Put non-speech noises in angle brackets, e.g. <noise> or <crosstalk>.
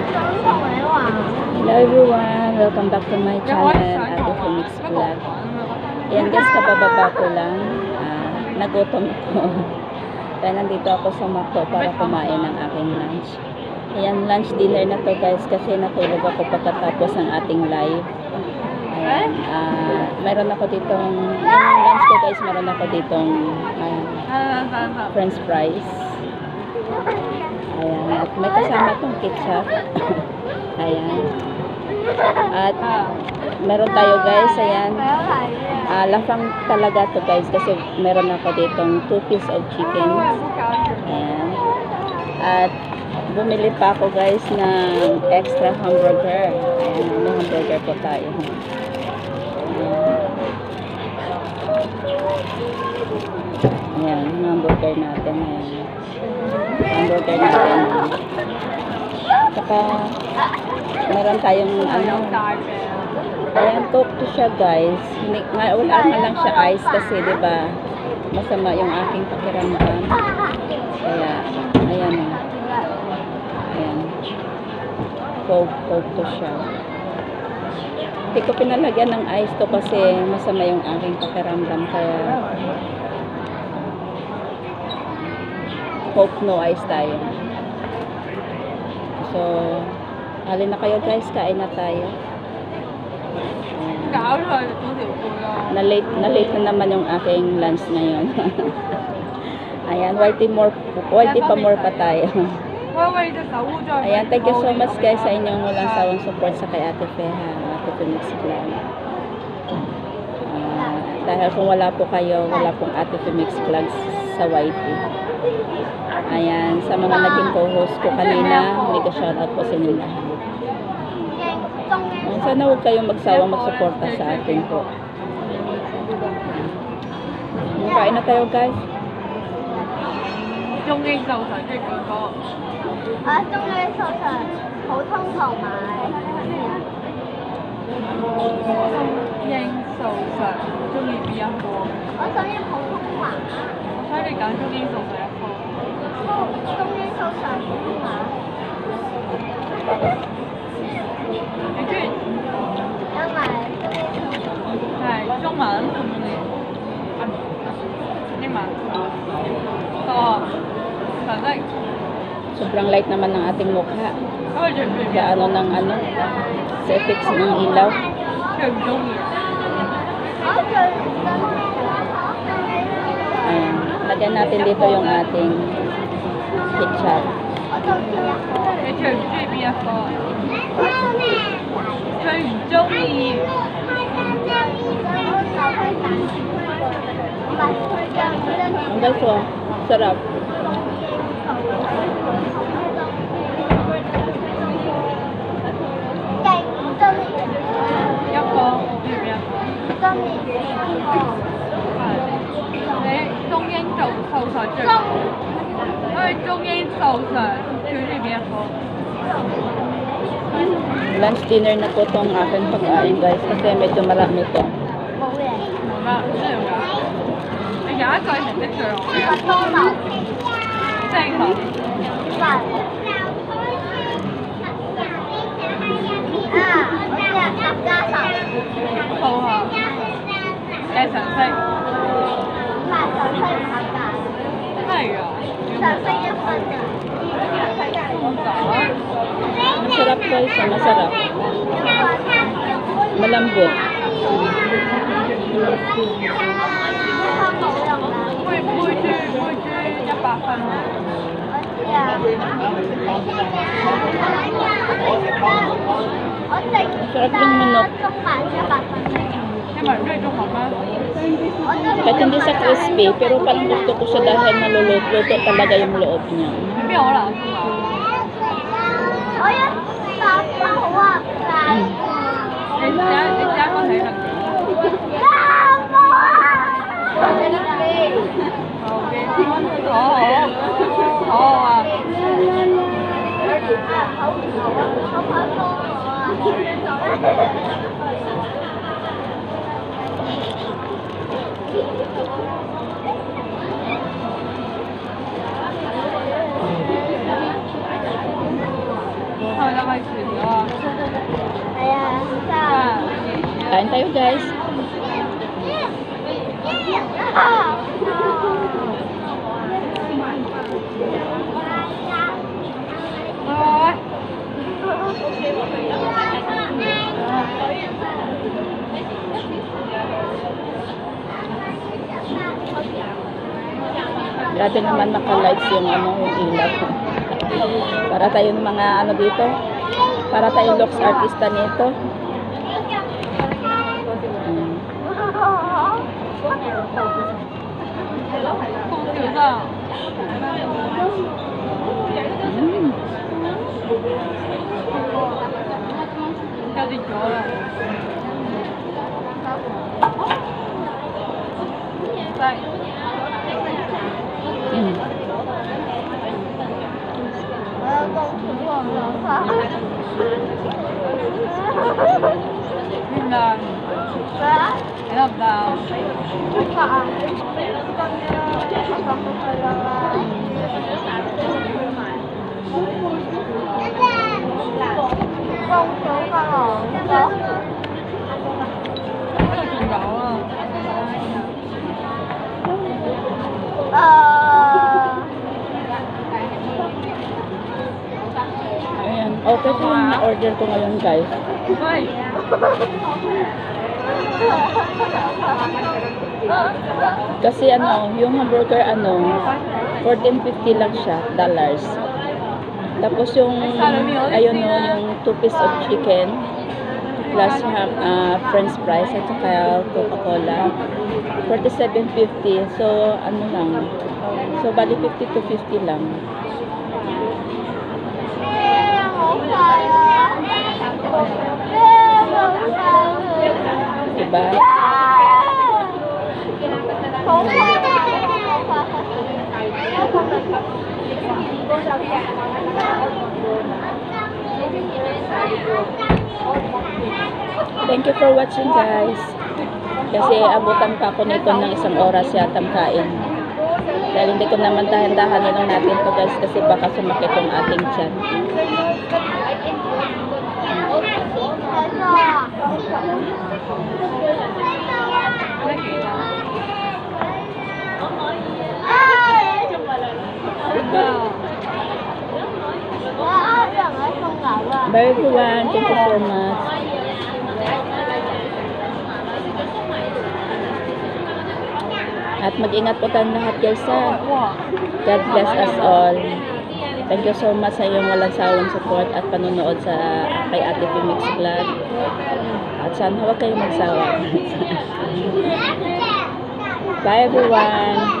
Hello everyone! Welcome back to my channel, Ate Phoenix Vlog. Ayan guys, kabababa ko lang. Ah, nagutom ko. Kaya <laughs> nandito ako sa Makto para kumain ng aking lunch. Ayan, lunch dinner na to guys kasi natulog ako pagkatapos ng ating live. Ayan, ah, meron ako ditong, yung lunch ko guys, meron ako ditong ah, french fries. Ayan, at may kasama tong ketchup. <laughs> Ayan. At meron tayo guys, ayan. Ah, lafang talaga to guys kasi meron ako ditong 2 piece of chicken. Ayan. At bumili pa ako guys ng extra hamburger. Ayan, may hamburger po tayo. Ayan. Ayan, yung hamburger natin. Ayan. Hamburger natin. Saka, meron tayong ano, Ayan, coke to siya guys. Wala nga lang siya ice kasi, di ba masama yung aking pakiramdam. Kaya, ayan o. Ayan. Coke, coke to siya. Hindi ko pinalagyan ng ice to kasi masama yung aking pakiramdam. Kaya, coke no ice tayo. So, halin na kayo guys, kain na tayo. na late na late na naman yung aking lunch ngayon. <laughs> Ayan, whitey more whitey pa more pa tayo. <laughs> Ayan, thank you so much guys sa inyong walang sawang support sa kay Ate Feha, Ate Phoenix Vlog. Ah, dahil kung wala po kayo, wala pong Ate Phoenix Vlog sa YT. Ayan, sa mga naging co-host ko kanina, mega shoutout po sa inyo lahat. Ayan, sana huwag kayong magsawang magsuporta sa atin po. Kain na tayo guys. 中英寿神即系嗰个啊，中英寿司普通同埋英寿神，中意边一个？我想要普通话，我睇你拣中英寿神 정말 때문에 lima. So. Sobrang light naman ng ating mukha. Oh, syempre. Ano ng ano, sa effects ng ilaw. Syempre. Okay. Lagyan natin dito yung ating ketchup. Ketchup, baby ako. Joey! Ang gaso, sarap. Yako, baby ako. Yako. 你中英做寿司最，因为中英寿司最中意边一个？ Lunch dinner na po tong aking pagkain guys kasi medyo marami to. 冇乜，咩嚟㗎？你有一句成绩最好嘅，即系佢。好啊，嘅 Masarap po siya, masarap. Malambot. Masarap yung manok. Kahit hindi siya crispy, pero parang gusto ko siya dahil naluluto talaga yung loob niya. Thank you. Kain tayo guys. Grabe naman naka-lights yung ano, yung ilaw. <laughs> Para tayong mga ano dito. Para tayong looks artista nito. 와. 음. 나도 좋아. 나. 왜? 나 나 không chú con ở đó Oh, pwede yung na-order ko ngayon, guys. Hoy! Kasi ano, yung hamburger ano, 14.50 lang siya, dollars. Tapos yung, ayun no, yung 2 piece of chicken, plus ham, ah, french fries, at saka Coca-Cola, 47.50. So, ano lang, so bali 50 to 50 lang. Diba? Thank you for watching guys. Kasi abutan pa ako nito ng isang oras yata kain. Dahil hindi ko naman dahan-dahanin lang natin to guys kasi baka sumakit yung ating tiyan. Bye everyone. Thank you so much. At mag-ingat po tayong lahat guys ha. 哇，God bless us all. Thank you so much sa iyong walang sawang support at panonood sa kay Ate Pimix Vlog. At sana huwag kayong magsawa. <laughs> Bye everyone!